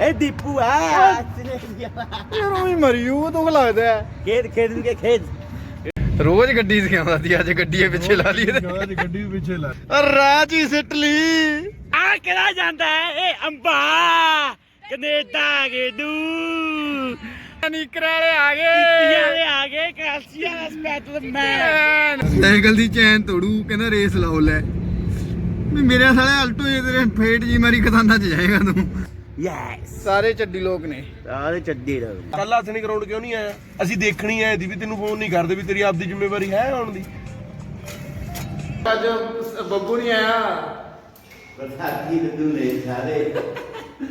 ਇਹ ਦੀਪੂ ਆ ਯਾਰ ਉਹ ਵੀ ਮਰੀੂ ਤੂੰ ਲੱਗਦਾ ਹੈ। ਖੇਤ ਕੇ ਖੇਤ ਰੋਜ਼ ਗੱਡੀ ਸਿਖਾਉਂਦਾ ਸੀ ਅੱਜ ਗੱਡੀ ਦੇ ਪਿੱਛੇ ਲਾ ਲਈ ਇਹਦੇ ਅੱਜ ਗੱਡੀ ਪਿੱਛੇ ਲਾ 'ਚ ਹੀ ਸਿੱਟ ਲਈ ਆ ਕਿਹੜਾ ਜਾਂਦਾ ਹੈ? ਇਹ ਅੰਬਾ ਕੈਨੇਡਾ ਗੇਡੂ ਨੀਕਰ ਵਾਲੇ ਆ ਯਾਰੇ ਆ ਗਏ ਕਾਲਸੀਆ ਸਪੈਟਲ ਮੈਨ ਸਾਈਕਲ ਦੀ ਚੈਨ ਤੋੜੂ ਕਹਿੰਦਾ ਰੇਸ ਲਾਓ ਲੈ। ਮੇਰੇ ਸਾਲੇ ਅਲਟੋ ਇਹ ਤੇਰੇ ਫੇਟ ਜੀ ਮਾਰੀ ਖਤਾਨਾ ਚ ਜਾਏਗਾ ਤੂੰ। ਯੈਸ ਸਾਰੇ ਚੱਡੀ ਲੋਕ ਨੇ। ਸਾਰੇ ਚੱਡੀ ਰਹੋ ਕੱਲ ਹਸਣੀ ਗਰਾਊਂਡ ਕਿਉਂ ਨਹੀਂ ਆਇਆ? ਅਸੀਂ ਦੇਖਣੀ ਆਏ ਦੀ ਵੀ ਤੈਨੂੰ ਫੋਨ ਨਹੀਂ ਕਰਦੇ ਵੀ ਤੇਰੀ ਆਪਦੀ ਜ਼ਿੰਮੇਵਾਰੀ ਹੈ ਆਉਣ ਦੀ। ਅੱਜ ਬੱਬੂ ਨਹੀਂ ਆਇਆ। ਬਸਾਤੀ ਲੱਡੂ ਨੇ ਸਾਰੇ।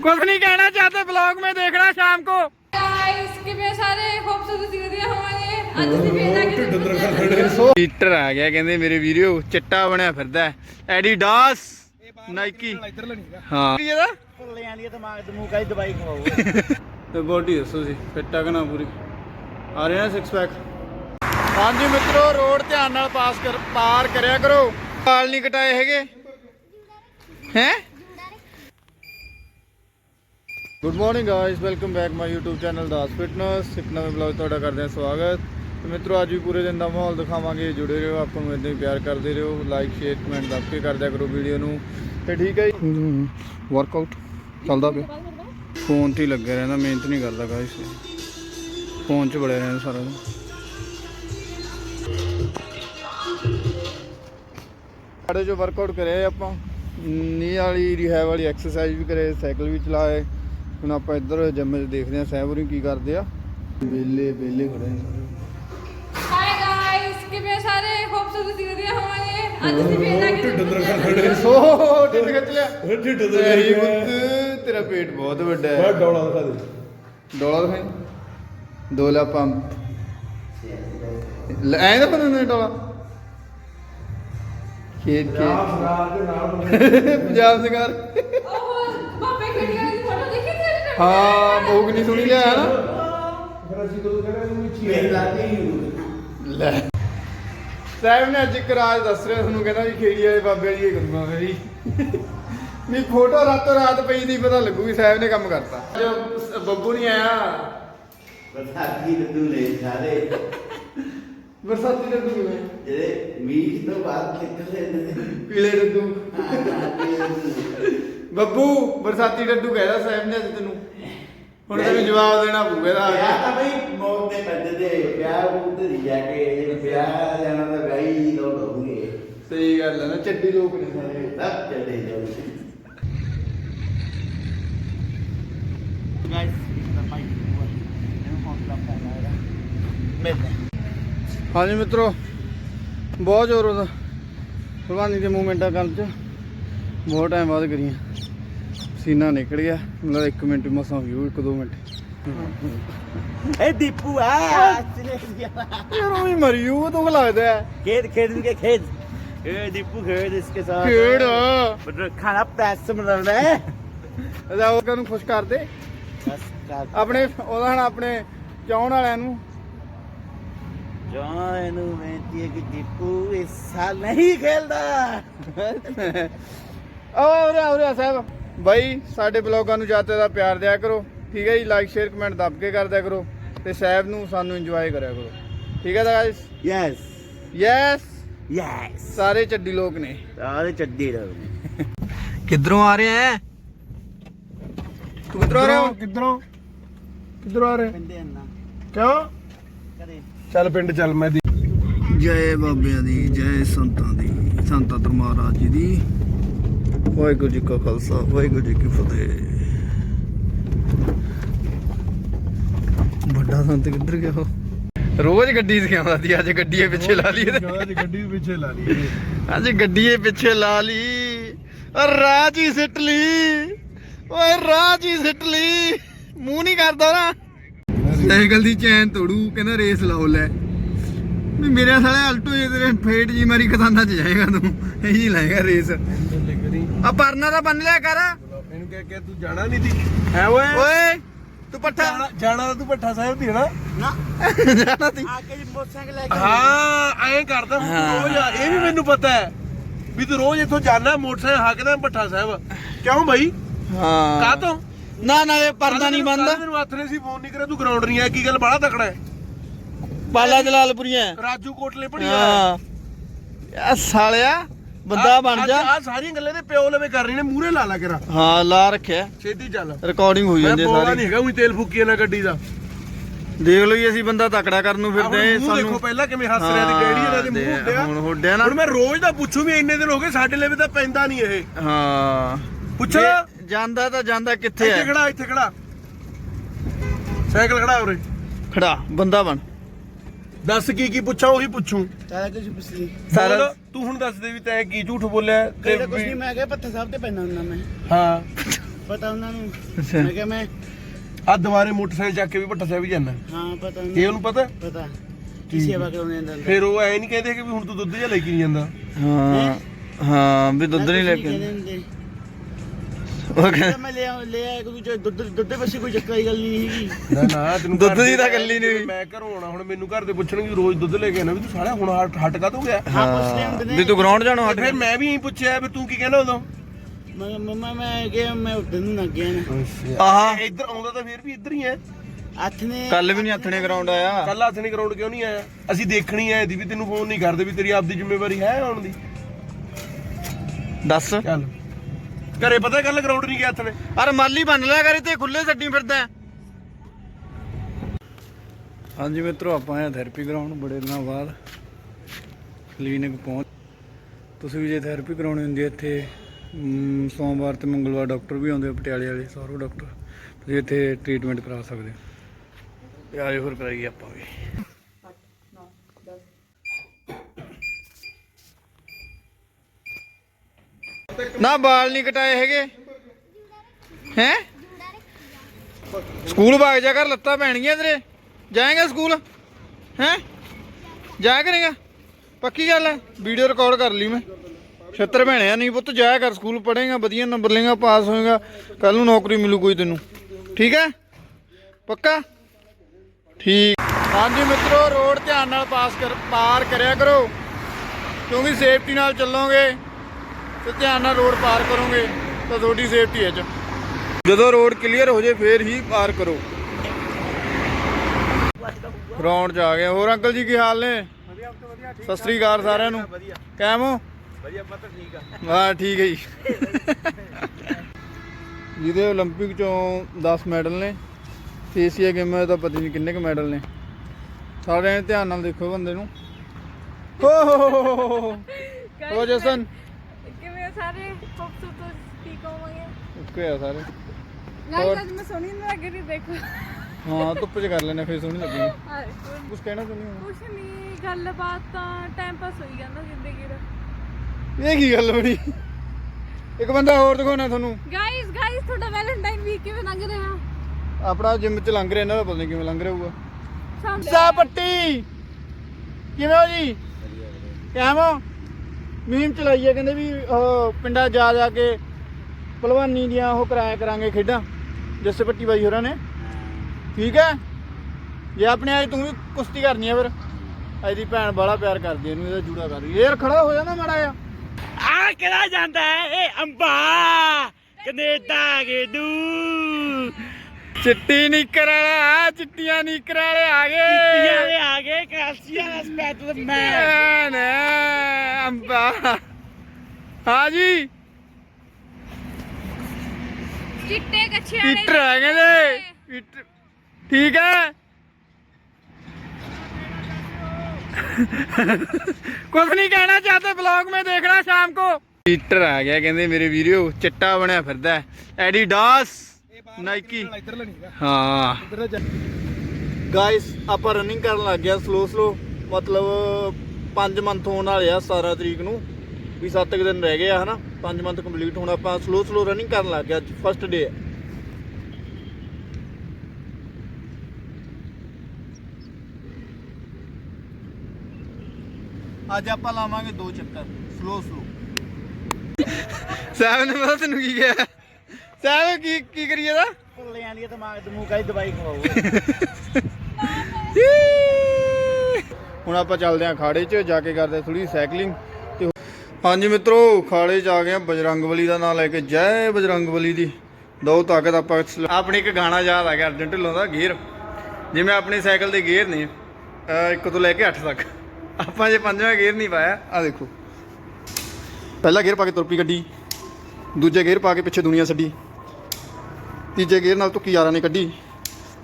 ਕੁਝ ਨਹੀਂ ਕਹਿਣਾ ਚਾਹਤੇ ਬਲੌਗ ਮੈਂ ਦੇਖਣਾ ਸ਼ਾਮ ਕੋ। ਗਾਇਸ ਕਿਵੇਂ ਸਾਰੇ? ਹੋਪ ਸੋ ਤੁਸੀਂ ਵਧੀਆ ਹੋਵਾਂਗੇ। ਅੱਜ ਅਸੀਂ ਫੇਰ ਜਾ ਕੇ ਹੀਟਰ ਆ ਗਿਆ ਕਹਿੰਦੇ ਮੇਰੇ ਵੀਡੀਓ ਚਿੱਟਾ ਬਣਿਆ ਫਿਰਦਾ ਐਡੀਡਾਸ ਨਾਈਕੀ ਹਾਂ। ਕੀ ਇਹਦਾ? ਭੁੱਲਿਆਂ ਦੀ ਦਿਮਾਗ ਦਮੂ ਕਾਈ ਦਵਾਈ ਖਵਾਓ ਤੇ ਬੋਡੀ ਦੱਸੋ ਜੀ ਫਿੱਟ ਆ ਕਿ ਨਾ ਪੂਰੀ? ਆ ਰਿਹਾ ਸਿਕਸ ਪੈਕ ਹਾਂਜੀ ਮਿੱਤਰੋ ਰੋਡ ਧਿਆਨ ਨਾਲ ਪਾਸ ਕਰ ਪਾਰ ਕਰਿਆ ਕਰੋ। ਵਾਲ ਨਹੀਂ ਕਟਾਏ ਹੈਗੇ। ਹੈ? Good morning guys welcome back my YouTube channel Das fitness ਇੱਕ ਨਵੇਂ ਵਲੌਗ ਤੁਹਾਡਾ ਕਰਦੇ ਹਾਂ ਸਵਾਗਤ। ਤੇ ਮਿੱਤਰੋ ਅੱਜ ਵੀ ਪੂਰੇ ਦਿਨ ਦਾ ਮਾਹੌਲ ਦਿਖਾਵਾਂਗੇ ਜੁੜੇ ਰਹੋ ਆਪਾਂ ਨੂੰ ਇਦਾਂ ਹੀ ਪਿਆਰ ਕਰਦੇ ਰਹੋ। ਲਾਈਕ ਸ਼ੇਅਰ ਕਮੈਂਟ ਦੱਬ ਕੇ ਕਰਦਿਆ ਕਰੋ ਵੀਡੀਓ ਨੂੰ। ਤੇ ਠੀਕ ਹੈ ਜੀ। ਵਰਕਆਊਟ ਚੱਲਦਾ ਪਿਆ। ਫੋਨ ਤੇ ਲੱਗਿਆ ਰਹਿੰਦਾ ਮਿਹਨਤ ਨਹੀਂ ਕਰਦਾ ਗਾਇਸ ਫੋਨ 'ਚ ਬੜਿਆ ਰਹਿੰਦਾ ਸਾਰਾ ਦਿਨ। ਸਾਡੇ ਜੋ ਵਰਕਆਊਟ ਕਰਿਆ ਆਪਾਂ ਨੀ ਵਾਲੀ ਰਿਹਾਬ ਵਾਲੀ ਐਕਸਰਸਾਈਜ਼ ਵੀ ਕਰੇ ਸਾਈਕਲ ਵੀ ਚਲਾਏ। ਹੁਣ ਆਪਾਂ ਇੱਧਰ ਜਿਮ 'ਚ ਦੇਖਦੇ ਹਾਂ ਸਹਿਬਰੀ ਕੀ ਕਰਦੇ ਆ। ਵੇਲੇ ਵੇਲੇ ਖੜੇ ਨੇ ਸਾਰੇ। ਹਾਈ ਗਾਇਸ ਕਿਵੇਂ ਸਾਰੇ? ਹੋਪ ਸੋ ਤੁਸੀਂ ਵਧੀਆ ਹੋਵਾਂਗੇ। ਅੱਜ ਅਸੀਂ ਫੇਰ ਜਾ ਕੇ ਸੋ ਢਿੱਡ ਖਿੱਚ ਲਿਆ। ਢਿੱਡ ਤੇਰੀ ਪੁੱਤ ਤੇਰਾ ਪੇਟ ਬਹੁਤ ਵੱਡਾ ਹੈ। ਡੌਲਾ ਦਿਖਾ ਦੇ। ਡੋਲਾ ਦਿਖਾਈ। ਦੋ ਲਾ ਪੰਪ ਐਂ ਤਾਂ ਬੰਦੇ ਡੋਲਾ। ਖੇਤ ਨਾਲ ਪੰਜਾਬ ਸਰਕਾਰ ਉਹ ਬਾਬੇ ਖੜੀਆਂ ਦੀ ਫੋਟੋ ਦੇਖੀ ਤੇਰੀ ਹਾਂ ਭੋਗ ਨਹੀਂ ਸੁਣੀ ਲਿਆ ਨਾ। ਫਿਰ ਅਸੀਂ ਕਦੋਂ ਕਹਿੰਦੇ ਨੂੰ ਮੇਰੇ ਲਾਤੀ ਲੈ। ਸਾਹਿਬ ਨੇ ਅੱਜ ਇੱਕ ਰਾਜ ਦੱਸ ਰਿਹਾ ਤੁਹਾਨੂੰ ਕਹਿੰਦਾ ਵੀ ਖੇੜੀ ਵਾਲੇ ਬਾਬੇ ਵਾਲੀ ਇਹ ਕਰੂੰਗਾ ਮੇਰੀ ਵੀ। ਫੋਟੋ ਰਾਤੋਂ ਰਾਤ ਪਈ ਦੀ ਪਤਾ ਲੱਗੂਗੀ ਸਾਹਿਬ ਨੇ ਕੰਮ ਕਰਤਾ। ਜੋ ਬੱਬੂ ਨਹੀਂ ਆਇਆ। ਬਸਾਤੀ ਲੱਡੂ ਨੇ ਸਾਰੇ। ਬਰਸਾਤੀ ਲੱਡੂ ਕਿਵੇਂ ਜਿਹੜੇ ਮੀਟ ਤੋਂ ਬਾਅਦ ਨਿਕਲਦੇ ਨੇ। ਪੀਲੇ ਲੱਡੂ। ਬੱਬੂ ਬਰਸਾਤੀ ਲੱਡੂ ਕਹਿੰਦਾ ਸਾਹਿਬ ਨੇ ਅੱਜ ਤੈਨੂੰ। ਹੁਣ ਤੈਨੂੰ ਜਵਾਬ ਦੇਣਾ ਪਊਗਾ ਇਹਦਾ। ਵਿਆਹ ਤਾਂ ਬਈ ਮੌਤ ਦੇ ਪੈਂਦੇ ਤੇ ਵਿਆਹ ਦੀ ਜਾ ਕੇ ਵਿਆਹ ਜਾਣਾ ਤਾਂ ਵਿਆਹ ਹੀ ਲੋੜ ਹੋਊਗੇ ਸਹੀ ਗੱਲ ਹੈ ਨਾ ਚੱਡੀ ਲੋਕ ਨਹੀਂ ਸਾਰੇ। ਨਾ ਚੱਡੇ ਲੋਕ ਗਾਇਸ ਇਹਦਾ ਪਾਈਪ ਹਾਂਜੀ ਮਿੱਤਰੋ ਬਹੁਤ ਜ਼ੋਰ ਉਹਦਾ ਭਲਵਾਨੀ ਦੇ ਮੂਵਮੈਂਟਾਂ ਕਰਨ ਚ ਬਹੁਤ ਟਾਈਮ ਬਾਅਦ ਕਰੀਆਂ। ਸੀਨਾ ਨਿਕਲ ਗਿਆ ਮਤਲਬ 1 ਮਿੰਟ ਮਸਾਂ ਹੋਈ 1-2 ਮਿੰਟ। ਇਹ ਦੀਪੂ ਆ ਯਾਰ ਉਹ ਮਰੀ ਉਹ ਤੋਂ ਲੱਗਦਾ ਖੇਡ ਖੇਡ ਕੇ ਖੇਡ। ए दीपू खेत इसके साथ ਕਿਹੜਾ बट खाना पैसे मिल रहा है ਅਜਾ ਉਹ ਨੂੰ ਖੁਸ਼ ਕਰ ਦੇ ਆਪਣੇ ਉਹਦਾ ਹਣ ਆਪਣੇ ਚਾਹਣ ਵਾਲਿਆਂ ਨੂੰ जान बेनती है कि दीपू इस साल नहीं खेलता ਓ ਉਰੇ ਆ, ਉਰੇ ਆ ਸਾਹਿਬ ਬਾਈ ਸਾਡੇ ਬਲੌਗਾਂ ਨੂੰ ਜਿਆਦਾ ਦਾ ਪਿਆਰ ਦਿਆ ਕਰੋ ਠੀਕ ਹੈ ਜੀ ਲਾਈਕ ਸ਼ੇਅਰ ਕਮੈਂਟ ਦੱਬ ਕੇ ਕਰਦਿਆ ਕਰੋ ਤੇ ਸਾਹਿਬ ਨੂੰ ਸਾਨੂੰ ਇੰਜੋਏ ਕਰਿਆ ਕਰੋ ਠੀਕ ਹੈ ਗਾਇਸ यस ਯੈਸ ਯੈਸ ਸਾਰੇ ਚੱਡੀ ਲੋਕ ਨੇ। ਸਾਰੇ ਚੱਡੀ ਲੋਕ ਨੇ। ਕਿੱਧਰੋਂ ਆ ਰਿਹਾ ਹੈ ਤੂੰ ਕਿੱਧਰੋਂ ਆ ਰਿਹਾ? ਕਿੱਧਰੋਂ ਕਿੱਧਰੋਂ? ਆ ਰਿਹਾ? ਪਿੰਡੇ ਅੰਨਾ ਕਿਉਂ? ਕਦੇ ਚੱਲ ਪਿੰਡ ਚੱਲ ਮੈਂ ਦੀ ਜੈ ਬਾਬਿਆਂ ਦੀ ਜੈ ਸੰਤਾਂ ਦੀ ਸੰਤਾਂ ਤਰ ਮਹਾਰਾਜ ਜੀ ਦੀ। ਵਾਹਿਗੁਰੂ ਜੀ ਕਾ ਖਾਲਸਾ ਵਾਹਿਗੁਰੂ ਜੀ ਕੀ ਫਤਿਹ। ਵੱਡਾ ਸੰਤ ਕਿੱਧਰ ਗਿਆ ਉਹ? ਰੋਜ਼ ਗੱਡੀ ਸਿਖਾਉਂਦਾ ਸੀ ਅੱਜ ਗੱਡੀ ਦੇ ਪਿੱਛੇ ਲਾ ਲਈ ਅੱਜ ਗੱਡੀ ਪਿੱਛੇ ਲਾ ਲਈ ਅੱਜ ਗੱਡੀ ਦੇ ਪਿੱਛੇ ਲਾ ਲਈ। ਹੀ ਸਿੱਟ ਓਏ 'ਚ ਹੀ ਸਿੱਟ ਲਈ। ਮੂੰਹ ਨਹੀਂ ਕਰਦਾ ਨਾ। ਸਾਈਕਲ ਦੀ ਚੈਨ ਤੋੜੂ ਕਹਿੰਦਾ ਰੇਸ ਲਾਓ ਲੈ। ਵੀ ਮੇਰੇ ਸਾਲੇ ਅਲਟੋ ਇਹ ਤੇਰੇ ਫੇਟ ਜੀ ਮਾਰੀ ਖਤਾਨਾ ਚ ਜਾਏਗਾ ਤੂੰ। ਇਹ ਜੀ ਲਾਏਗਾ ਰੇਸ। ਆ ਪਰਨਾ ਤਾਂ ਬੰਨ ਲਿਆ ਕਰ। ਇਹਨੂੰ ਕਹਿ ਕੇ ਤੂੰ ਜਾਣਾ ਨਹੀਂ ਸੀ। ਹੈ ਓਏ। ਓਏ। ਤੂੰ ਜਾਣਾ ਤੂੰ ਪੱਠਾ ਸਾਹਿਬ ਦੀ ਹੈ ਨਾ। ਜਾਣਾ ਤੀ ਆ ਕੇ ਮੋਟਰਸਾਈਕਲ ਲੈ ਕੇ ਹਾਂ ਐਂ ਕਰਦਾ ਰੋਜ਼ ਇਹ ਵੀ ਮੈਨੂੰ ਪਤਾ ਹੈ ਵੀ ਤੂੰ ਰੋਜ਼ ਇੱਥੋਂ ਜਾਣਾ ਮੋਟਰਸਾਈਕਲ ਹਾਕਦਾ ਪੱਠਾ ਸਾਹਿਬ। ਕਿਉਂ ਬਈ? ਹਾਂ। ਕਾ ਤੋਂ? ਨਾ ਨਾ ਇਹ ਪਰਦਾ ਨਹੀਂ ਬੰਦਾ ਤੈਨੂੰ ਹੱਥ ਸੀ ਫੋਨ ਨਹੀਂ ਕਰਿਆ ਤੂੰ ਗਰਾਊਂਡ ਨਹੀਂ ਆਇਆ ਕੀ ਗੱਲ ਬਾਹਲਾ ਤਕੜਾ ਹੈ। ਬਾਲਾ ਜਲਾਲਪੁਰੀਆ। ਰਾਜੂ ਕੋਟਲੇ ਪੜੀਆ ਆ ਸਾਲਿਆ। ਬੰਦਾ ਬਣ ਜਾ। ਆ ਸਾਰੀਆਂ ਗੱਲਾਂ ਦੇ ਪਿਓ ਲਵੇ ਕਰ ਰਹੀ ਨੇ ਮੂਰੇ ਲਾ ਲਾ ਕਰਾ। ਹਾਂ ਲਾ ਰੱਖਿਆ। ਛੇਤੀ ਚੱਲ। ਰਿਕਾਰਡਿੰਗ ਹੋਈ ਮੈਂ ਜਾਂਦੀ ਸਾਰੀ। ਨਹੀਂ ਹੈਗਾ ਉਹੀ ਤੇਲ ਫੂਕੀ ਨਾ ਗੱਡੀ ਦਾ। ਦੇਖ ਲਓ ਜੀ ਅਸੀਂ ਬੰਦਾ ਤਕੜਾ ਕਰਨ ਨੂੰ ਫਿਰਦੇ ਮੂੰਹ ਦੇਖੋ ਸਾਨੂੰ ਪਹਿਲਾਂ ਕਿਵੇਂ ਹੱਸ ਰਿਹਾ ਤੇ ਕਿਹੜੀ ਇਹਨਾਂ ਦੇ ਮੂੰਹ ਹੁੰਦੇ ਆ। ਹੁਣ ਹੁੱਡਿਆ ਨਾ। ਹੁਣ ਮੈਂ ਰੋਜ਼ ਦਾ ਪੁੱਛੂ ਵੀ ਇੰਨੇ ਦਿਨ ਹੋ ਗਏ ਸਾਡੇ ਲਈ ਤਾਂ ਪੈਂਦਾ ਨਹੀਂ ਇਹ। ਹਾਂ। ਪੁੱਛ ਜਾਂਦਾ ਤਾਂ ਜਾਂਦਾ ਕਿੱਥੇ ਇੱਥੇ ਹੈ? ਖੜਾ ਇੱਥੇ ਖੜਾ। ਸਾਈਕਲ ਖੜਾ ਉਰੇ। ਖੜਾ ਬੰਦਾ ਬਣ। ਦੱਸ ਕੀ ਕੀ ਪੁੱਛਾਂ ਉਹੀ ਪੁੱਛੂ। ਸਾਰਾ ਕੁਝ ਸਾਰਾ ਬੋਲ, ਤੂੰ ਹੁਣ ਦੱਸ ਦੇ ਵੀ ਤੈਂ ਕੀ ਝੂਠ ਬੋਲਿਆ ਤੇ ਕਿਹੜਾ ਕੁਝ ਵੀ- ਨਹੀਂ ਮੈਂ ਕਿਹਾ ਪੱਥਰ ਸਾਹਿਬ ਤੇ ਪੈਣਾ ਹੁੰਦਾ ਮੈਂ ਹਾਂ। ਪਤਾ ਉਹਨਾਂ ਨੂੰ। ਅੱਛਾ। ਮੈਂ ਕਿਹਾ ਮੈਂ ਆ ਦੁਬਾਰੇ ਮੋਟਰਸਾਈਕਲ ਚੱਕ ਕੇ ਵੀ ਭੱਟਾ ਸਾਹਿਬ ਹੀ ਜਾਣਾ ਹਾਂ ਪਤਾ ਇਹ ਉਹਨਾਂ ਉਹਨੂੰ ਪਤਾ? ਪਤਾ। ਕੀ ਸੇਵਾ ਕਰਾਉਣੇ ਅੰਦਰ। ਫਿਰ ਉਹ ਐ ਨਹੀਂ ਕਹਿੰਦੇ ਕਿ ਵੀ ਹੁਣ ਤੂੰ ਦੁੱਧ ਜਿਹਾ ਲੈ ਕੇ ਨਹੀਂ ਜਾਂਦਾ। ਹਾਂ। ਹਾਂ? ਵੀ ਦੁੱਧ ਨਹੀਂ ਲੈ ਕੇ ਉਹ ਕਹਿੰਦਾ ਮੈਂ ਲੈ ਆ ਲੈ ਆ ਕੋਈ ਜੋ ਦੁੱਧ ਦੁੱਧ ਦੇ ਪਿੱਛੇ ਕੋਈ ਚੱਕਰ ਦੀ ਗੱਲ ਨਹੀਂ ਹੈਗੀ। ਨਾ ਨਾ ਤੈਨੂੰ ਦੁੱਧ ਘਰ ਦੀ ਦੇ ਤਾਂ ਗੱਲ ਹੀ ਨਹੀਂ ਹੋਈ। ਮੈਂ ਘਰੋਂ ਆਉਣਾ ਹੁਣ ਮੈਨੂੰ ਘਰ ਦੇ ਪੁੱਛਣਗੇ ਵੀ ਰੋਜ਼ ਦੁੱਧ ਲੈ ਕੇ ਆਣਾ ਵੀ ਤੂੰ ਸਾਲਾ ਹੁਣ ਹਟ ਹਟ ਕਾ ਗਿਆ? ਹਾਂ ਪੁੱਛਦੇ ਹੁੰਦੇ ਵੀ ਨੇ ਤੂੰ ਗਰਾਊਂਡ ਜਾਣੋ ਹਟ ਫਿਰ ਮੈਂ ਵੀ ਇਹੀ ਪੁੱਛਿਆ ਵੀ ਤੂੰ ਕੀ ਕਹਿੰਦਾ ਉਦੋਂ? ਮੈਂ ਮੰਮਾ ਮੈਂ ਗਿਆ ਮੈਂ ਉੱਧਰ ਨੂੰ ਲੱਗ ਗਿਆ ਨਾ। ਆਹਾ। ਇੱਧਰ ਆਉਂਦਾ ਤਾਂ ਫਿਰ ਵੀ ਇੱਧਰ ਹੀ ਹੈ। ਹੱਥ ਨੇ ਕੱਲ ਵੀ ਨਹੀਂ ਹੱਥਣੇ ਗਰਾਊਂਡ ਆਇਆ। ਕੱਲ ਹੱਥਣੀ ਗਰਾਊਂਡ ਕਿਉਂ ਨਹੀਂ ਆਇਆ? ਅਸੀਂ ਦੇਖਣੀ ਆਏ ਦੀ ਵੀ ਤੈਨੂੰ ਫੋਨ ਨਹੀਂ ਕਰਦੇ ਵੀ ਤੇਰੀ ਆਪਦੀ ਜ਼ਿੰਮੇਵਾਰੀ ਹੈ ਆਉਣ ਦੀ। ਦੱਸ। ਚੱਲ। ਘਰੇ ਪਤਾ ਕੱਲ ਗਰਾਊਂਡ ਨਹੀਂ ਗਿਆ ਹੱਥਣੇ ਅਰ ਮਾਲੀ ਬਣ ਲਿਆ ਕਰੇ ਤੇ ਖੁੱਲੇ ਛੱਡੀ ਫਿਰਦਾ। ਹਾਂਜੀ ਮਿੱਤਰੋ ਆਪਾਂ ਆਏ ਥੈਰੇਪੀ ਗਰਾਊਂਡ ਬੜੇ ਦਿਨਾਂ ਬਾਅਦ ਕਲੀਨਿਕ ਪਹੁੰਚ। ਤੁਸੀਂ ਵੀ ਜੇ ਥੈਰੇਪੀ ਕਰਾਉਣੀ ਹੁੰਦੀ ਹੈ ਇੱਥੇ ਸੋਮਵਾਰ ਤੇ ਮੰਗਲਵਾਰ ਡਾਕਟਰ ਵੀ ਆਉਂਦੇ ਪਟਿਆਲੇ ਵਾਲੇ ਸਾਰੋ ਡਾਕਟਰ ਤੁਸੀਂ ਇੱਥੇ ਟ੍ਰੀਟਮੈਂਟ ਕਰਾ ਸਕਦੇ ਹੋ। ਤੇ ਆਜੋ ਫਿਰ ਕਰਾਈਏ ਆਪਾਂ ਵੀ। ਨਾ ਬਾਲ ਨਹੀਂ ਕਟਾਏ ਹੈਗੇ। ਹੈ? ਸਕੂਲ ਭਾਗ ਜਾ ਕਰ, ਲੱਤਾਂ ਪੈਣਗੀਆਂ ਤੇਰੇ। ਜਾਏਗਾ ਸਕੂਲ? ਹੈ? ਜਾਇਆ ਕਰੇਗਾ। ਪੱਕੀ ਗੱਲ ਹੈ ਵੀਡੀਓ ਰਿਕਾਰਡ ਕਰ ਲਈ ਮੈਂ। ਛੱਤਰ ਭੈਣਿਆ, ਨਹੀਂ ਪੁੱਤ ਜਾਇਆ ਕਰ, ਸਕੂਲ ਪੜ੍ਹੇਗਾ, ਵਧੀਆ ਨੰਬਰ ਲੇਗਾ ਪਾਸ ਹੋਏਗਾ। ਕੱਲ ਨੂੰ ਨੌਕਰੀ ਮਿਲੂ ਕੋਈ ਤੈਨੂੰ। ਠੀਕ ਹੈ? ਪੱਕਾ? ਠੀਕ। ਹਾਂਜੀ ਮਿੱਤਰੋ ਰੋਡ ਧਿਆਨ ਨਾਲ ਪਾਸ ਕਰ, ਪਾਰ ਕਰਿਆ ਕਰੋ। ਕਿਉਂਕਿ ਸੇਫਟੀ ਨਾਲ ਚੱਲੋਗੇ। ਤੇ ਧਿਆਨ ਨਾਲ ਰੋਡ ਪਾਰ ਕਰੋਗੇ ਤਾਂ ਤੁਹਾਡੀ ਸੇਫਟੀ ਹੈ ਚ ਜਦੋਂ ਰੋਡ ਕਲੀਅਰ ਹੋ ਜੇ ਫੇਰ ਹੀ ਪਾਰ ਕਰੋ ਗਰਾਊਂਡ 'ਚ ਆ ਗਏ ਹੋਰ ਅੰਕਲ ਜੀ ਕੀ ਹਾਲ ਨੇ ਸਤਿ ਸ੍ਰੀ ਅਕਾਲ ਸਾਰਿਆਂ ਨੂੰ ਕਾਇਮ ਹੋ ਵਧੀਆ ਪਤਾ ਠੀਕ ਆ ਹਾਂ ਠੀਕ ਹੈ ਜੀ ਜਿਹਦੇ 올림픽 ਚੋਂ 10 ਮੈਡਲ ਨੇ ਏਸ਼ੀਆ ਗੇਮਾਂ ਦੇ ਤਾਂ ਪਤਾ ਨਹੀਂ ਕਿੰਨੇ ਕੁ ਮੈਡਲ ਨੇ ਸਾਰਿਆਂ ਨੇ ਧਿਆਨ ਨਾਲ ਦੇਖੋ ਬੰਦੇ ਨੂੰ ਹੋ ਹੋ ਹੋ ਹੋ ਹੋ ਹੋ ਜਸਨ ਕਿਵੇਂ ਸਾਰੇ ਖੂਬਸੂਰਤ ਠੀਕ ਹੋਵਾਂਗੇ ਓਕੇ ਆ ਸਾਰੇ। ਗਾਇਸ ਅੱਜ ਮੈਂ ਸੋਹਣੀ ਨਾ ਲੱਗ ਰਹੀ ਦੇਖੋ। ਹਾਂ ਧੁੱਪ 'ਚ ਕਰ ਲੈਣੇ ਫੇਰ ਸੋਹਣੀ ਲੱਗੇਗੀ ਹਾਏ, ਕੁਛ- ਕੁਝ ਕਹਿਣਾ ਚਾਹੁੰਦੀ ਹੋ? ਕੁਛ ਨਹੀਂ ਗੱਲਬਾਤ ਤਾਂ ਟਾਈਮ ਪਾਸ ਹੋਈ ਜਾਂਦਾ ਜ਼ਿੰਦਗੀ ਦਾ। ਇਹ ਕੀ ਗੱਲ ਬਣੀ? ਇੱਕ ਬੰਦਾ ਹੋਰ ਦਿਖਾਉਣਾ ਤੁਹਾਨੂੰ। ਗਾਇਸ ਗਾਇਸ ਤੁਹਾਡਾ ਵੈਲੈਂਟਾਈਨ ਵੀਕ ਕਿਵੇਂ ਲੰਘ ਰਿਹਾ? ਆਪਣਾ ਜਿੰਮ 'ਚ ਲੰਘ ਰਿਹਾ ਇਹਨਾਂ ਦਾ ਪਤਾ ਨਹੀਂ ਕਿਵੇਂ ਲੰਘ ਰਿਹਾ ਹੋਊਗਾ। ਸ਼ਾਮ ਸਾ ਪੱਟੀ ਕਿਵੇਂ ਹੋ ਜੀ? ਕਿਵੇਂ ਹੋ? ਮੀਮ ਚਲਾਈਏ ਕਹਿੰਦੇ ਵੀ ਪਿੰਡਾਂ ਜਾ ਜਾ ਕੇ ਭਲਵਾਨੀ ਦੀਆਂ ਉਹ ਕਰਾਇਆ ਕਰਾਂਗੇ ਖੇਡਾਂ, ਜੱਸੇ ਪੱਟੀ ਬਾਈ ਹੋਰਾਂ ਨੇ। ਠੀਕ ਹੈ? ਜੇ ਆਪਣੇ ਅੱਜ ਤੂੰ ਵੀ ਕੁਸ਼ਤੀ ਕਰਨੀ ਆ ਫਿਰ। ਅੱਜ ਦੀ ਭੈਣ ਬੜਾ ਪਿਆਰ ਕਰਦੀ ਇਹਨੂੰ ਇਹਦਾ ਜੂੜਾ ਕਰ ਯਾਰ, ਖੜਾ ਹੋ ਜਾਂਦਾ ਮਾੜਾ ਆ ਆ ਕਿਹੜਾ ਜਾਂਦਾ ਹੈ? ਇਹ ਅੰਬਾ, ਕੈਨੇਡਾ ਗੇਡੂ ਚਿੱਟੀ ਨੀਕਰ ਵਾਲਾ ਚਿੱਟੀਆਂ ਨੀਕਰ ਵਾਲੇ ਆ ਗਏ। ਆ ਗਏ ਕੈਲਸੀਅਮ ਦਾ ਸਪੈਟ ਮੈਂ। ਮੈਂ ਨੇ ਅੰਬਾ। ਹਾਂ ਜੀ। ਚਿੱਟੇ ਕੱਛੇ ਵਾਲੇ ਪੀਟਰ ਆ ਕਹਿੰਦੇ ਪੀਟਰ ਠੀਕ ਹੈ ਕੁਝ ਨਹੀਂ ਕਹਿਣਾ ਚਾਹਤੇ ਬਲੌਗ ਮੈਂ ਦੇਖਣਾ ਸ਼ਾਮ ਕੋ। ਪੀਟਰ ਆ ਗਿਆ ਕਹਿੰਦੇ ਮੇਰੇ ਵੀਡੀਓ ਚਿੱਟਾ ਬਣਿਆ ਫਿਰਦਾ ਐਡੀਡਾਸ। ਨਾਈਕੀ ਹਾਂ। ਗਾਇਸ ਆਪਾਂ ਰਨਿੰਗ ਕਰਨ ਲੱਗ ਗਿਆ ਸਲੋ ਸਲੋ ਮਤਲਬ 5 ਮੰਥ ਹੋਣ ਵਾਲੇ ਆ 17 ਤਰੀਕ ਨੂੰ। ਵੀ 7 ਕੁ ਦਿਨ ਰਹਿ ਗਏ ਆ ਹਨਾ? 5 ਮੰਥ ਕੰਪਲੀਟ ਹੁਣ। ਆਪਾਂ ਸਲੋ ਸਲੋ ਰਨਿੰਗ ਕਰਨ ਲੱਗ ਗਿਆ ਅੱਜ ਫਸਟ ਡੇ ਅੱਜ ਆਪਾਂ ਲਾਵਾਂਗੇ ਦੋ ਚੱਕਰ ਸਲੋ ਸਲੋ ਸਾਹਿਬ ਨੇ ਪਤਾ ਤੈਨੂੰ ਕੀ ਕਿਹਾ? ਸਾਹਿਬ ਕੀ ਕੀ ਕਰੀਏ ਦਾ ਭੁੱਲਿਆਂ ਲਈ ਦਿਮਾਗ ਦਮੂਕ ਆਈ ਦਵਾਈ ਖਵਾਓ। ਹੁਣ ਆਪਾਂ ਚੱਲਦੇ ਆਂ ਖਾੜੇ 'ਚ ਜਾ ਕੇ ਕਰਦੇ ਥੋੜੀ ਸਾਈਕਲਿੰਗ ਤੇ ਹਾਂਜੀ ਮਿੱਤਰੋ ਖਾੜੇ 'ਚ ਆ ਗਏ ਆਂ ਬਜਰੰਗਬਲੀ ਦਾ ਨਾਮ ਲੈ ਕੇ ਜੈ ਬਜਰੰਗਬਲੀ ਦੀ। ਦੋ ਤਾਕਤ ਆਪਾਂ ਆਪਣੀ ਇੱਕ ਗਾਣਾ ਯਾਦ ਆ ਗਿਆ ਅਰਜਨ ਢਿੱਲੋਂ ਦਾ ਗੇਅਰ। ਜਿਵੇਂ ਆਪਣੀ ਸਾਈਕਲ ਦੇ ਗੇਅਰ ਨੇ ਇੱਕ ਤੋਂ ਲੈ ਕੇ 8 ਤੱਕ। ਆਪਾਂ ਜੇ ਪੰਜਵਾਂ ਗੇਅਰ ਨਹੀਂ ਪਾਇਆ ਆ ਦੇਖੋ। ਪਹਿਲਾ ਗੇਅਰ ਪਾ ਕੇ ਤੁਰ ਪਈ ਗੱਡੀ ਦੂਜੇ ਗੇਅਰ ਪਾ ਕੇ ਪਿੱਛੇ ਦੁਨੀਆ ਛੱਡੀ। ਤੀਜੇ ਗੇਅਰ ਨਾਲ ਤੁੱਕੀ ਯਾਰਾਂ ਨੇ ਕੱਢੀ।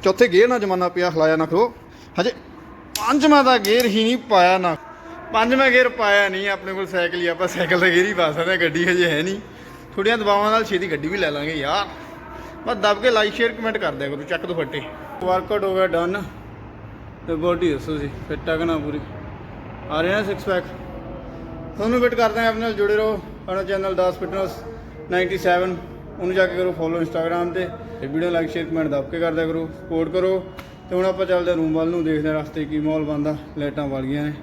ਚੌਥੇ ਗੇਅਰ ਨਾਲ ਜਮਾਨਾ ਪਿਆ ਹਲਾਇਆ ਨਾ ਖਲੋ ਹਜੇ ਪੰਜਵਾਂ ਦਾ ਗੇਅਰ ਹੀ ਨਹੀਂ ਪਾਇਆ ਨਾ। ਪੰਜਵਾਂ ਗੇਅਰ ਪਾਇਆ ਨਹੀਂ ਆਪਣੇ ਕੋਲ ਸਾਈਕਲ ਹੀ ਆਪਾਂ ਸਾਈਕਲ ਦਾ ਗੇਅਰ ਹੀ ਪਾ ਸਕਦੇ ਗੱਡੀ ਹਜੇ ਹੈ ਨਹੀਂ। ਥੋੜੀਆਂ ਦਬਾਵਾਂ ਨਾਲ ਛੇਤੀ ਗੱਡੀ ਵੀ ਲੈ ਲਾਂਗੇ ਯਾਰ। ਬਸ ਦਬ ਕੇ ਲਾਈਕ ਸ਼ੇਅਰ ਕਮੈਂਟ ਕਰ ਦਿਆ ਕਰੋ ਚੱਕ ਦੋ ਫੱਟੇ ਵਰਕਆਊਟ ਹੋ ਗਿਆ ਡਨ ਤੇ ਬੋਡੀ ਦੱਸੋ ਜੀ ਫਿੱਟ ਆ ਕਿ ਨਾ ਪੂਰੀ? ਆ ਰਿਹਾ ਨਾ ਸਿਕਸ ਪੈਕ ਤੁਹਾਨੂੰ ਵੇਟ ਕਰਦੇ ਹਾਂ ਆਪਣੇ ਨਾਲ ਜੁੜੇ ਰਹੋ। ਆਪਣਾ ਚੈਨਲ 10 ਫਿਟਨੈਸ 97 ਉਹਨੂੰ ਜਾ ਕੇ ਕਰੋ ਫੋਲੋ ਇੰਸਟਾਗ੍ਰam ਤੇ। ਤੇ ਵੀਡੀਓ ਲਾਈਕ ਸ਼ੇਅਰ ਕਮੈਂਟ ਦੱਬ ਕੇ ਕਰਦਿਆ ਕਰੋ ਸਪੋਰਟ ਕਰੋ। ਤੇ ਹੁਣ ਆਪਾਂ ਚੱਲਦੇ ਹਾਂ ਰੂਮ ਵੱਲ ਨੂੰ, ਦੇਖਦੇ ਹਾਂ ਰਸਤੇ ਕੀ ਮਾਹੌਲ ਬਣਦਾ, ਲਾਈਟਾਂ ਵੱਲ ਗਈਆਂ ਨੇ।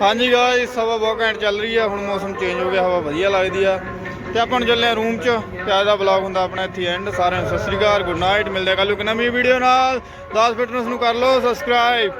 ਹਾਂਜੀ ਗਾਇਸ ਹਵਾ ਬਹੁਤ ਘੈਂਟ ਚੱਲ ਰਹੀ ਆ, ਹੁਣ ਮੌਸਮ ਚੇਂਜ ਹੋ ਗਿਆ, ਹਵਾ ਵਧੀਆ ਲੱਗਦੀ ਆ। ਤੇ ਆਪਾਂ ਹੁਣ ਚੱਲੇ ਆ ਰੂਮ 'ਚ ਤੇ ਅੱਜ ਦਾ ਵਲੌਗ ਹੁੰਦਾ ਆਪਣਾ ਇੱਥੇ ਐਂਡ ਸਾਰਿਆਂ ਨੂੰ ਸਤਿ ਸ੍ਰੀ ਅਕਾਲ ਗੁੱਡ ਨਾਈਟ ਮਿਲਦੇ ਆ ਕੱਲ ਨੂੰ ਇੱਕ ਨਵੀਂ ਵੀਡੀਓ ਨਾਲ। 10 ਫਿਟਨੈਸ ਨੂੰ ਕਰ ਲਓ ਸਬਸਕ੍ਰਾਈਬ